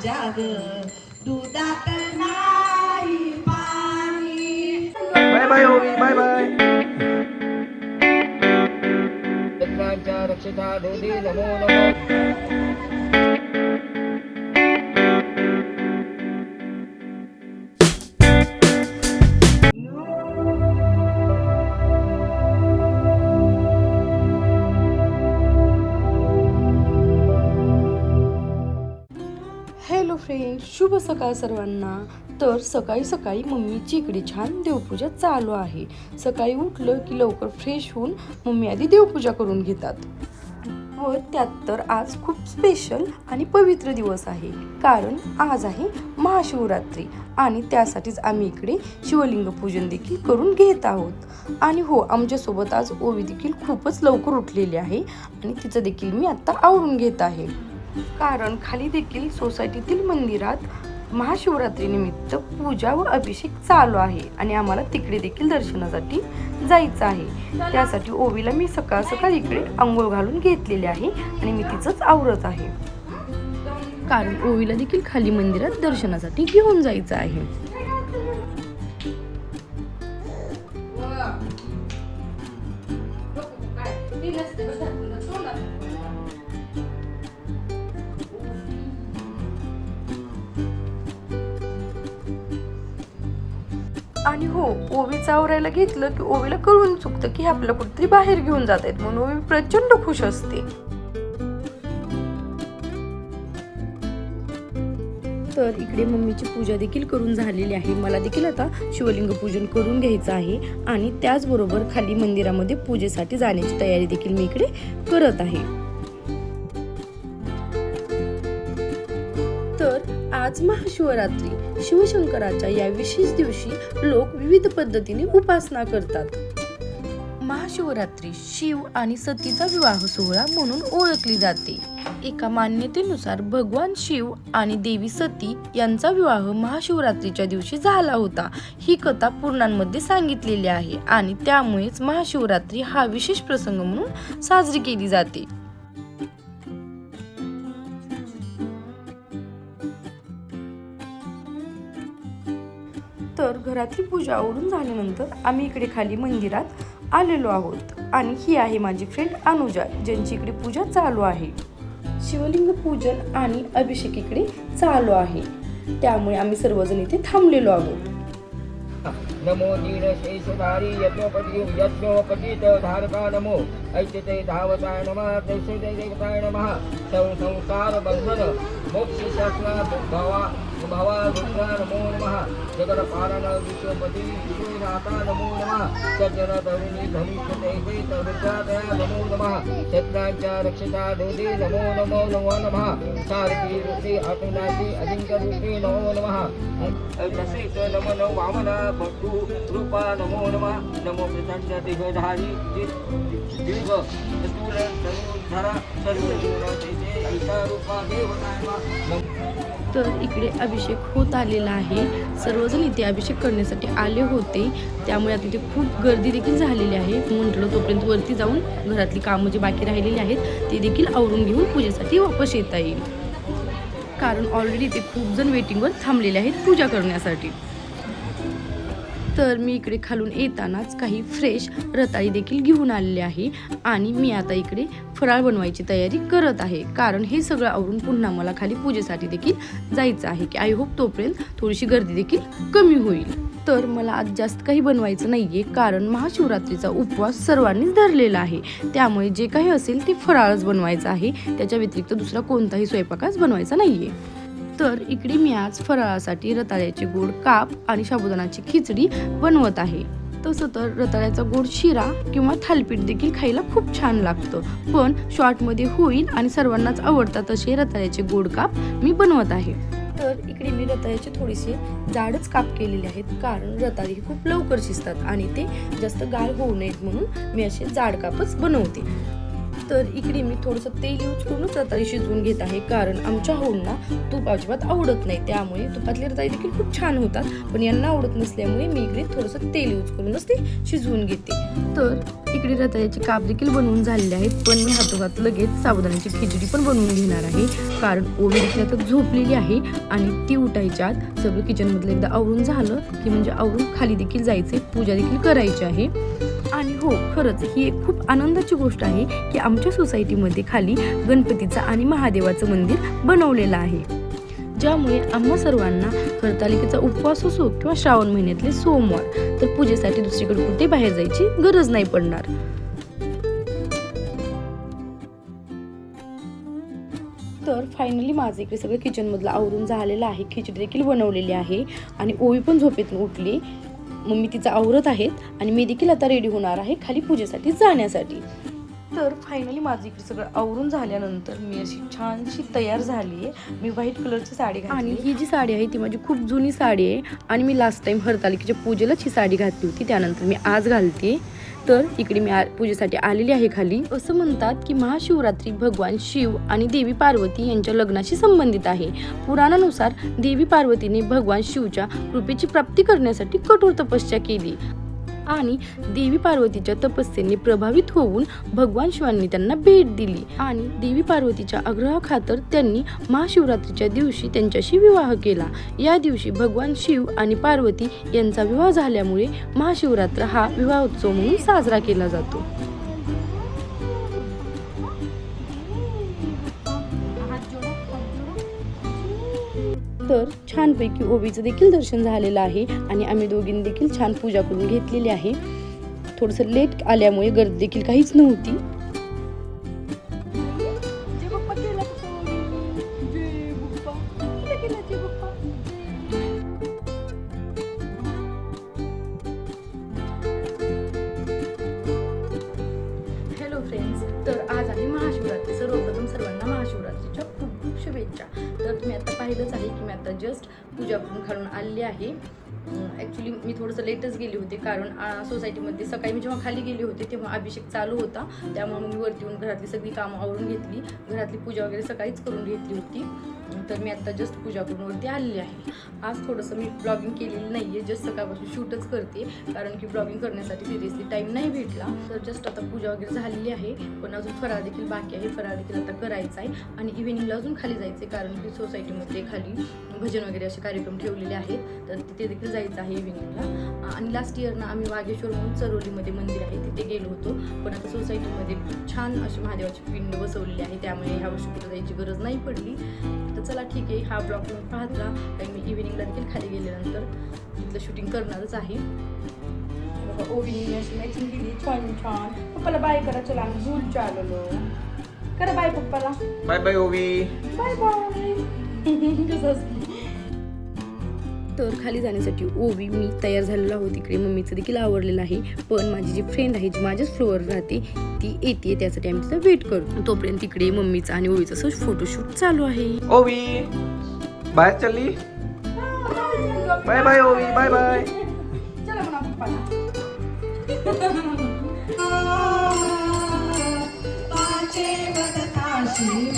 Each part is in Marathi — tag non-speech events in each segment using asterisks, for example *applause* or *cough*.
माझ्या ग दुधात नाही पाणी. Bye bye Ovi bye bye. मित्रांच्या रक्षिता दोधी नमो नमो. फ्रेंड शुभ सकाळ सर्वांना. तर सकाळी सकाळी मम्मीची इकडे छान देवपूजा चालू आहे. सकाळी उठलं की लवकर फ्रेश होऊन मम्मी आधी देवपूजा करून घेतात. व त्यात तर आज खूप स्पेशल आणि पवित्र दिवस आहे. कारण आज आहे महाशिवरात्री आणि त्यासाठीच आम्ही इकडे शिवलिंग पूजन देखील करून घेत आहोत. आणि हो आमच्यासोबत आज ओवी देखील खूपच लवकर उठलेली आहे आणि तिचं देखील मी आत्ता आवरून घेत आहे. कारण खाली देखील सोसायटीतील मंदिरात महाशिवरात्रीनिमित्त पूजा व अभिषेक चालू आहे आणि आम्हाला तिकडे देखील दर्शनासाठी जायचं आहे. त्यासाठी ओवीला मी सकाळ सकाळ इकडे आंघोळ घालून घेतलेले आहे आणि मी तिचंच आवरत आहे. कारण ओवीला देखील खाली मंदिरात दर्शनासाठी घेऊन जायचं आहे. आणि हो ओवी आवरायला घेतलं की ओवीला कळून चुकतं की आपलं आपल्याला कुठेतरी बाहेर घेऊन जात आहेत म्हणून ओवी प्रचंड खुश असते. तर इकडे मम्मीची पूजा देखील करून झालेली आहे. मला देखील आता शिवलिंग पूजन करून घ्यायचं आहे आणि त्याचबरोबर खाली मंदिरामध्ये पूजेसाठी जाण्याची तयारी देखील मी इकडे करत आहे. तर आज महाशिवरात्री. शिवशंकराच्या या विशेष दिवशी लोक विविध पद्धतीने उपासना करतात. महाशिवरात्री शिव आणि सतीचा विवाह सोहळा म्हणून ओळखली जाते. एका मान्यतेनुसार भगवान शिव आणि देवी सती यांचा विवाह महाशिवरात्रीच्या दिवशी झाला होता. ही कथा पुराणांमध्ये सांगितलेली आहे आणि त्यामुळेच महाशिवरात्री हा विशेष प्रसंग म्हणून साजरी केली जाते. घरातली पूजा आवरून झाल्यानंतर आम्ही इकडे खाली मंदिरात आलेलो आहोत. आणि ही आहे माझी फ्रेंड अनुजा ज्यांची इकडे पूजा चालू आहे. शिवलिंग पूजन आणि अभिषेक इकडे चालू आहे. त्यामुळे आम्ही सर्वजण इथे थांबलेलो आहोत. नमो दीन शेषधारी यज्ञोपती यज्ञोपतीत धारका नमो ऐत्यते धावताय नमः दैशते देवताय नमः. सं संसार बंधन मोक्ष शासना भवा भवा दुर्गा नमो नमः. जगदपालन विश्वपती विश्वनाथा नमो नमः. सज्जन तरुणी धनुष्यते वेत नमो नमः. शत्रांच्या रक्षिता देवी नमो नमो नमो नमः. सारथी ऋषी अतुनाशी अजिंक्य ऋषी नमो नमः. प्रसिद्ध नम नम वामना भट्टू रूपा नमो नमः. नमो प्रचंड दिगधारी दीर्घ स्थूल धरा सर्व तर इकडे अभिषेक होत आलेला आहे. सर्वजण इथे अभिषेक करण्यासाठी आले होते. त्यामुळे आता इथे खूप गर्दी देखील झालेली आहे. म्हटलं तोपर्यंत वरती जाऊन घरातली कामं जी बाकी राहिलेली आहेत ती देखील आवरून घेऊन पूजेसाठी वापस येता येईल. कारण ऑलरेडी इथे खूप जण वेटिंगवर थांबलेले आहेत पूजा करण्यासाठी. तर मी इकडे खालून येतानाच काही फ्रेश रताळी देखील घेऊन आलेले आहे. आणि मी आता इकडे फराळ बनवायची तयारी करत आहे. कारण हे सगळं आवरून पुन्हा मला खाली पूजेसाठी देखील जायचं आहे की आय होप तोपर्यंत थोडीशी गर्दी देखील कमी होईल. तर मला आज जास्त काही बनवायचं नाही आहे कारण महाशिवरात्रीचा उपवास सर्वांनीच धरलेला आहे. त्यामुळे जे काही असेल ते फराळच बनवायचं आहे. त्याच्या व्यतिरिक्त दुसरा कोणताही स्वयंपाकाच बनवायचा नाही आहे तर इकडे मी आज फराळासाठी रताळ्याचे गोड काप आणि साबुदाणाची खिचडी बनवत आहे. तसं तर रताळ्याचा गोड शिरा किंवा थालपीठ देखील खायला खूप छान लागतं. पण शॉर्टमध्ये होईल आणि सर्वांनाच आवडतात असे रताळ्याचे गोड काप मी बनवत आहे. तर इकडे मी रताळ्याचे थोडेसे जाडच काप केलेले आहेत कारण रताळी खूप लवकर शिजतात आणि ते जास्त गाळ होऊ नयेत म्हणून मी असे जाड कापच बनवते. तर इकडे मी थोडंसं तेल यूज करूनच रताळी शिजवून घेत आहे. कारण आमच्या होऊंना तूप अजिबात आवडत नाही. त्यामुळे तुपातली रताळी देखील खूप छान होतात. पण यांना आवडत नसल्यामुळे मी इकडे थोडंसं तेल यूज करूनच ते शिजवून घेते. तर इकडे रताळ्याचे काप देखील बनवून झालेले आहेत. पण मी हातोहात लगेच साबुदाण्याची खिचडी पण बनवून घेणार आहे. कारण ओवी देखील आता झोपलेली आहे आणि ती उठायच्या आत सगळं किचनमधलं एकदा आवरून झालं की म्हणजे आवरून खाली देखील जायचे पूजा देखील करायची आहे. आणि हो खरंच ही एक खूप आनंदाची गोष्ट आहे की आमच्या सोसायटीमध्ये खाली गणपतीचं आणि महादेवाचं मंदिर बनवलेलं आहे. ज्यामुळे आम्हा सर्वांना हरतालिकेचा उपवास असो किंवा श्रावण महिन्यातले सोमवार तर पूजेसाठी दुसरीकडे कुठे बाहेर जायची गरज नाही पडणार. तर फायनली माझं इकडे सगळं किचनमधलं आवरून झालेलं आहे. खिचडी देखील बनवलेली आहे. आणि ओवी पण झोपेतून उठली. मम्मी तिचं आवरत आहेत आणि मी देखील आता रेडी होणार आहे खाली पूजेसाठी जाण्यासाठी. तर फायनली माझं इकडे सगळं आवरून झाल्यानंतर मी अशी छानशी तयार झाली आहे. मी व्हाईट कलरची साडी घातली. आणि ही जी साडी आहे ती माझी खूप जुनी साडी आहे. आणि मी लास्ट टाइम हरतालिकेच्या पूजेलाच ही साडी घातली होती. त्यानंतर मी आज घालते. तर इकडे मी पूजेसाठी आलेली आहे खाली. असं म्हणतात की महाशिवरात्री भगवान शिव आणि देवी पार्वती यांच्या लग्नाशी संबंधित आहे. पुराणानुसार देवी पार्वतीने भगवान शिवच्या कृपेची प्राप्ती करण्यासाठी कठोर तपस्या केली. आणि देवी पार्वतीच्या तपस्येने प्रभावित होऊन भगवान शिवांनी त्यांना भेट दिली. आणि देवी पार्वतीच्या आग्रहाखातर त्यांनी महाशिवरात्रीच्या दिवशी त्यांच्याशी विवाह केला. या दिवशी भगवान शिव आणि पार्वती यांचा विवाह झाल्यामुळे महाशिवरात्र हा विवाहोत्सव म्हणून साजरा केला जातो. तर छानपैकी ओबीचं देखील दर्शन झालेलं आहे आणि आम्ही दोघींनी देखील छान पूजा करून घेतलेली आहे. थोडंसं लेट आल्यामुळे गर्दी देखील काहीच नव्हती. आहे ॲक्च्युली मी थोडंसं लेटच गेले होते कारण सोसायटीमध्ये सकाळी मी जेव्हा खाली गेले होते तेव्हा अभिषेक चालू होता. त्यामुळे मी वरती येऊन घरातली सगळी कामं आवरून घेतली. घरातली पूजा वगैरे सकाळीच करून घेतली होती. तर मी आत्ता जस्ट पूजा करून वरती आलेली आहे. आज थोडंसं मी ब्लॉगिंग केलेलं नाही आहे जस्ट सकाळपासून शूटच करते. कारण की ब्लॉगिंग करण्यासाठी सिरियसली टाईम नाही भेटला. तर जस्ट आता पूजा वगैरे झालेली आहे. पण अजून फराळ देखील बाकी आहे. फराळ देखील आता करायचा आहे आणि इव्हिनिंगला अजून खाली जायचं आहे कारण की सोसायटीमध्ये खाली भजन वगैरे असे कार्यक्रम ठेवलेले आहेत. तर तिथे देखील जायचं आहे इव्हिनिंगला आणि लास्ट इयरना आम्ही वागेश्वर म्हणून चरोलीमध्ये मंदिर आहे तिथे गेलो होतो. पण आता सोसायटीमध्ये खूप छान अशी महादेवाची पिंड बसवलेली आहे त्यामुळे ह्या वर्षी कुठं जायची गरज नाही पडली. तर चला ठीक आहे हा ब्लॉग तुम्ही पाहत राहा. कारण मी इव्हिनिंगला देखील खाली गेल्यानंतर तिथलं शूटिंग करणारच आहे. बघा, ओवीने अशी मॅचिंग केली छान छान. पप्पाला बाय करा चला आम्ही झूल आलेलो करा बाय पप्पाला. Bye bye Ovi. Bye bye *laughs* तर खाली जाण्यासाठी ओवी मी तयार झालेलो आहोत इकडे. मम्मीचं देखील आवडलेलं आहे. पण माझी जी फ्रेंड आहे जी माझ्याच फ्लोअर राहते ती येते त्यासाठी आम्ही तिथं वेट करू. तोपर्यंत तिकडे मम्मीचं आणि ओवीचं असं फोटोशूट चालू आहे. ओवी बाहेर चालली? Bye bye Ovi bye bye चला *laughs*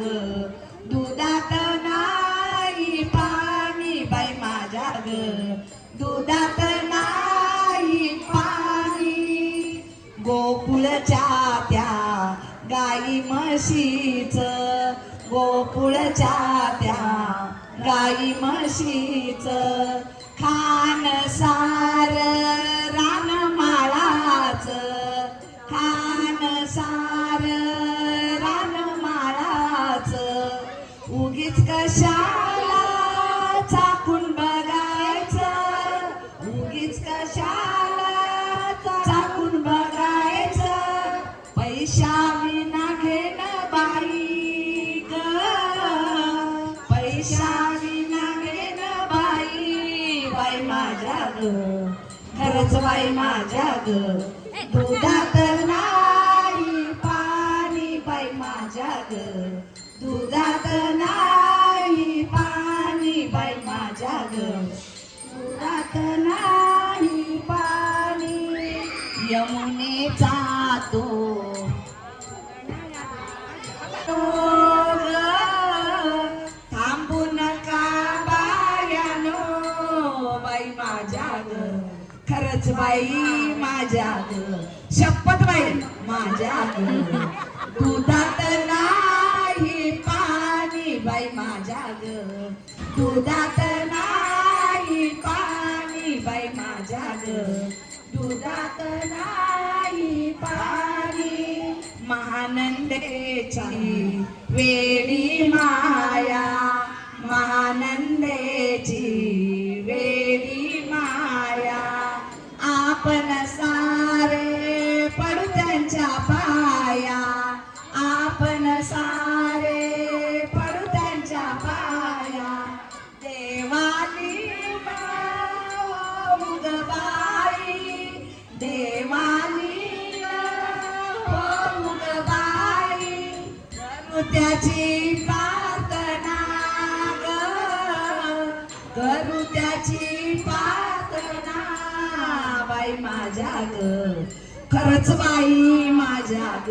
ग दुधात नाही पाणी बाई माझ्या ग दुधात नाही पाणी. गोकुळच्या त्या गाई म्हशीच. गोकुळच्या त्या गाई म्हशीच. खान सार खरंच बाई माझ्या ग दुधात नाही पाणी बाई माझ्या ग दुधात नाही पाणी बाई माझ्या ग दुधात नाही पाणी यमुनेचा तो. माझ्या दुधात नाही पाणी बाई माझ्या ग. दुधात नाही पाणी बाई माझ्या ग. दुधात नाही पाणी. महानंदेची वेळी माया. महानंदे सारे पडू त्यांच्या पाया. देवाली हो बाई. देवाली हो ग बाई. करू त्याची प्रार्थना करू त्याची प्रार्थना बाई माझ्या ग. खरंच बाई माझ्या ग.